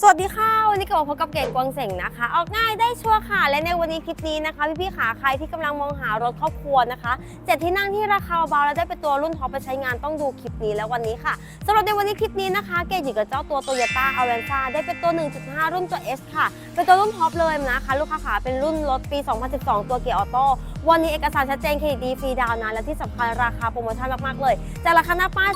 สวัสดีค่ะ วันนี้กลับมาพบกับเกดกวางเสงนะคะ ออกง่ายได้ชัวร์ค่ะ และในวันนี้คลิปนี้นะคะ พี่ๆขาใครที่กำลังมองหารถครอบครัวนะคะเจ็ดที่นั่งที่ราคาเบาและได้เป็นตัวรุ่นท็อปไปใช้งานต้องดูคลิปนี้แล้ววันนี้ค่ะสำหรับในวันนี้คลิปนี้นะคะ เกดอยู่กับเจ้าตัว Toyota a v a n z a ได้เป็นตัว 1.5 รุ่นตัว S ค่ะ เป็นตัวรุ่นท็อปเลยนะคะ ลูกค้าขาเป็นรุ่นรถปี 2012 ตัวเกียร์ออโต้ วันนี้เอกสารชัดเจนเครดิตดีฟรีดาวน์นะและที่สำคัญราคาโปรโมชั่นมาก ๆ เลย จากราคาหน้าป้าย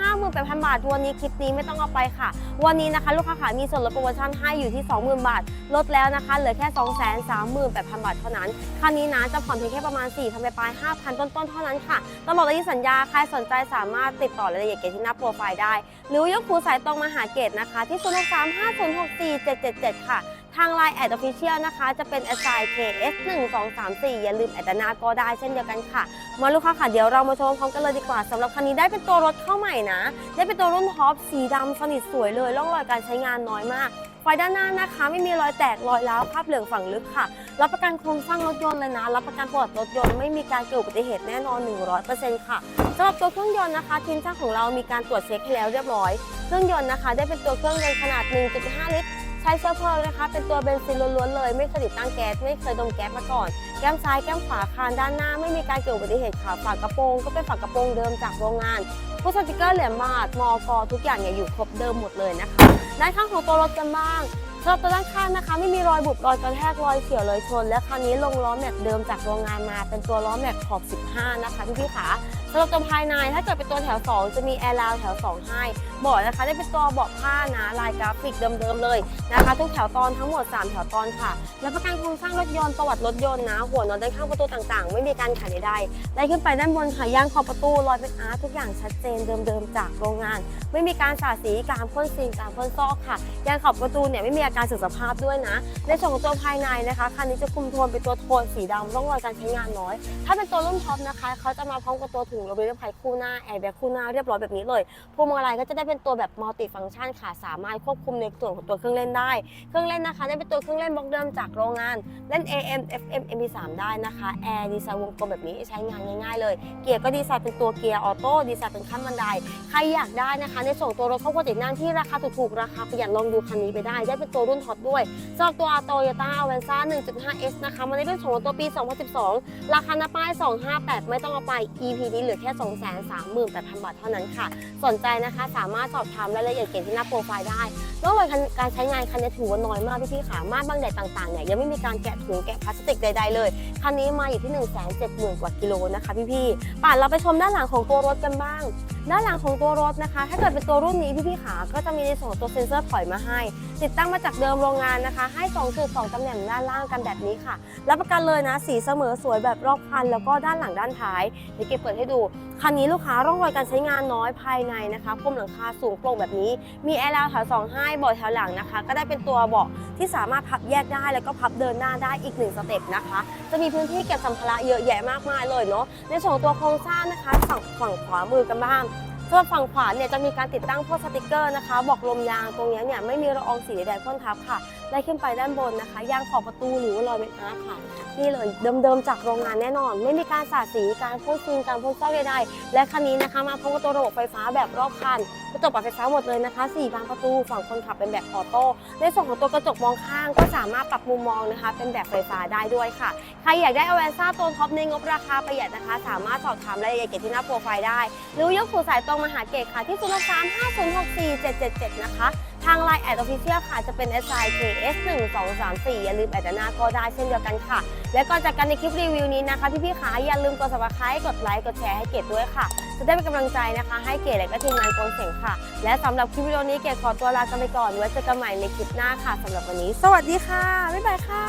258,000 บาท วันนี้คลิปนี้ไม่ต้องเอาไปค่ะ วันนี้นะคะ ลูกค้าขามีส่วนลดโปรโมชั่นให้อยู่ที่ 20,000 บาท ลดแล้วนะคะ เหลือแค่ 238,000 บาทเท่านั้น คันนี้นะจะผ่อนเพียงแค่ประมาณ 4,000 ไปปลาย 5,000 ต้น ๆ เท่านั้นค่ะตลอดระยะสัญญา ใครสนใจสามารถติดต่อรายละเอียดเกตที่หน้าโปรไฟล์ได้ หรือยกคูสายตรงมาหาเกตนะคะ ที่ 0635064777 ค่ะ ทางไลน์แอดออฟฟิเชียลนะคะ จะเป็น a s i g n KS 1 2 3 4 อย่าลืมแอดนาก็ได้เช่นเดียวกันค่ะ มาลูกค้าค่ะ เดี๋ยวเรามาชมพร้อมกันเลยดีกว่าสำหรับคันนี้ได้เป็นตัวรถเข้าใหม่นะ ได้เป็นตัวรุ่นท็อปสีดำสนิทสวยเลยร่องรอยการใช้งานน้อยมากไฟด้านหน้านะคะ ไม่มีรอยแตกรอยร้าวภาพเหลืองฝังลึกค่ะ รับประกันโครงสร้างรถยนต์เลยนะ รับประกันประวัติรถยนต์ไม่มีการเกิดอุบัติเหตุแน่นอน 100%ค่ะสำหรับตัวเครื่องยนต์นะคะทีมช่างของเรามีการตรวจเช็คให้แล้วเรียบร้อย เครื่องยนต์นะคะ ได้เป็นตัวเครื่องยนต์ขนาด 1.5 ลิตร ใช้เชื้อเพลิงนะคะ เป็นตัวเบนซินล้วนๆเลย ไม่เคยติดตั้งแก๊ส ไม่เคยดมแก๊สมาก่อน แก้มซ้ายแก้มขวาคานด้านหน้า ไม่มีการเกิดอุบัติเหตุค่ะฝากระโปรง ก็เป็นฝากระโปรงเดิมจากโรงงานผู้สติกเกอร์เหรียญบาทมอกทุกอย่างเนี่ยอยู่ครบเดิมหมดเลยนะคะ ด้านข้างของตัวรถกันบ้างสำหรับตัวด้านข้างนะคะ ไม่มีรอยบุบรอยกระแทกรอยเฉียวเลยชน และคันนี้ลงล้อแม็กเดิมจากโรงงานมา เป็นตัวล้อแม็กขอบ 15 นะคะพี่ๆขา สำหรับตัวภายในถ้าเกิดเป็นตัวแถว 2 จะมีแอร์ราวแถว 2 ให้เบาะนะคะได้เป็นตัวเบาะผ้านะลายกราฟิกเดิมๆเลยนะคะ ทุกแถวตอนทั้งหมด 3 แถวตอนค่ะ และประกันโครงสร้างรถยนต์ประวัติรถยนต์นะ หัวนอนด้านข้างประตูต่างๆ ไม่มีการขัดใดๆไล่ขึ้นไปด้านบนค่ะย่างขอบประตูรอยเป็นอาร์ตทุกอย่างชัดเจนเดิมๆจากโรงงาน ไม่มีการสาดสีการพ่นสีการพ่นซอกค่ะยางขอบประตูเนี่ยไม่มีอาการเสื่อมสภาพด้วยนะในส่วนของตัวภายในนะคะคันนี้จะคุมโทนเป็นตัวโทนสีดำร่องรอยการใช้งานน้อย ถ้าเป็นตัวรุ่นท็อปนะคะเขาจะมาพร้อมกับตัวถุงระเบียบภัยคู่หน้าแอร์แบ็คคู่หน้าเรียบร้อยแบบนี้เลยพวงมาลัยก็จะได้เป็นตัวแบบมัลติฟังก์ชันค่ะสามารถควบคุมในส่วนของตัวเครื่องเล่นได้ เครื่องเล่นนะคะได้เป็นตัวเครื่องเล่นบล็อกเดิมจากโรงงานเล่น AM FM MP3 ได้นะคะแอร์ดีไซน์วงกลมแบบนี้ใช้งานง่ายๆเลยเกียร์ก็ดีไซน์เป็นตัวเกียร์ออโต้ดีไซน์เป็นขั้นบันไดใครอยากได้นะคะ ในส่วนตัวรถครอบครัวติดนั่งที่ราคาถูกๆราคาประหยัดลองดูคันนี้ไปได้ ได้เป็นตัวรุ่นท็อปด้วยสำหรับตัว Toyota Avanza 1.5S นะคะมันได้เป็นของตัวปี 2012 ราคาหน้าป้าย 258 ไม่ต้องเอาไป EP นี้เหลือแค่ 238,000 บาทเท่านั้นค่ะ สนใจนะคะสามารถสอบถามรายละเอียดเกี่ยวที่หน้าโปรไฟล์ได้นอกจากการใช้งานคันนี้ถือว่าน้อยมากพี่ๆค่ะมาดบางแดดต่างๆเนี่ยยังไม่มีการแกะถุงแกะพลาสติกใดๆเลย คันนี้มาอยู่ที่ 170,000 กว่ากิโลนะคะพี่ๆป่านเราไปชมด้านหลังของตัวรถกันบ้าง ด้านหลังของตัวรถนะคะ ถ้าเกิดเป็นตัวรุ่นนี้พี่ๆขาก็จะมีในส่วนของตัวเซ็นเซอร์ถอยมาให้ ติดตั้งมาจากเดิมโรงงานนะคะ ให้2จุด2ตำแหน่งด้านล่างกันแบบนี้ค่ะรับประกันเลยนะ สีเสมอสวยแบบรอบคัน แล้วก็ด้านหลังด้านท้ายเดี๋ยวเก็บเปิดให้ดู คันนี้ลูกค้าร่องรอยการใช้งานน้อยภายในนะคะพรมหลังคาสูงโปร่งแบบนี้ มีแอร์ราวแถวสองให้เบาะแถวหลังนะคะ ก็ได้เป็นตัวเบาะที่สามารถพับแยกได้แล้วก็พับเดินหน้าได้อีกหนึ่งสเต็ปนะคะ จะมีพื้นที่เก็บสัมภาระเยอะแยะมากมายเลยเนาะในส่วนตัวโครงสร้างนะคะฝั่งฝั่งขวามือกันบ้างส่วนฝั่งขวาเนี่ยจะมีการติดตั้งพวกสติกเกอร์นะคะ บอกลมยางตรงนี้เนี่ยไม่มีละอองสีใดๆพ่นทับค่ะ ไล่ขึ้นไปด้านบนนะคะยางขอบประตูหรือว่ารอยเป็นอาร์ค่ะนี่เลยเดิมๆจากโรงงานแน่นอน ไม่มีการสาดสีการพ่นฟิล์มการพ่นซอกใดๆและคันนี้นะคะมาพร้อมกับตัวระบบไฟฟ้าแบบรอบคันกระจกปรับไฟฟ้าหมดเลยนะคะ4บานประตูฝั่งคนขับเป็นแบบออโต้ในส่วนของตัวกระจกมองข้างก็สามารถปรับมุมมองนะคะ เป็นแบบไฟฟ้าได้ด้วยค่ะ ใครอยากได้อเวนซ่าตัวท็อปในงบราคาประหยัดนะคะ สามารถสอบถามรายละเอียดเกี่ยวที่หน้าโปรไฟล์ได้ หรือยกหูสายตรงมาหาเกตค่ะที่ 0 3 5 0 6 4 7 7 7 นะคะ ทางไลน์แอดออฟฟิเชียลค่ะ จะเป็น s i k s 1 2 3 4อย่าลืมแอดหน้าก็ได้เช่นเดียวกันค่ะ และก่อนจากกันในคลิปรีวิวนี้นะคะ พี่ๆขาอย่าลืมกด subscribe กดไลค์กดแชร์ให้เกดด้วยค่ะ จะได้เป็นกำลังใจนะคะ ให้เกดและก็ทีมงานโกนเสียงค่ะ และสำหรับคลิปวิดีโอนี้เกดขอตัวลากันไปก่อนไว้เจอกันใหม่ในคลิปหน้าค่ะสำหรับวันนี้ สวัสดีค่ะบ๊ายบายค่ะ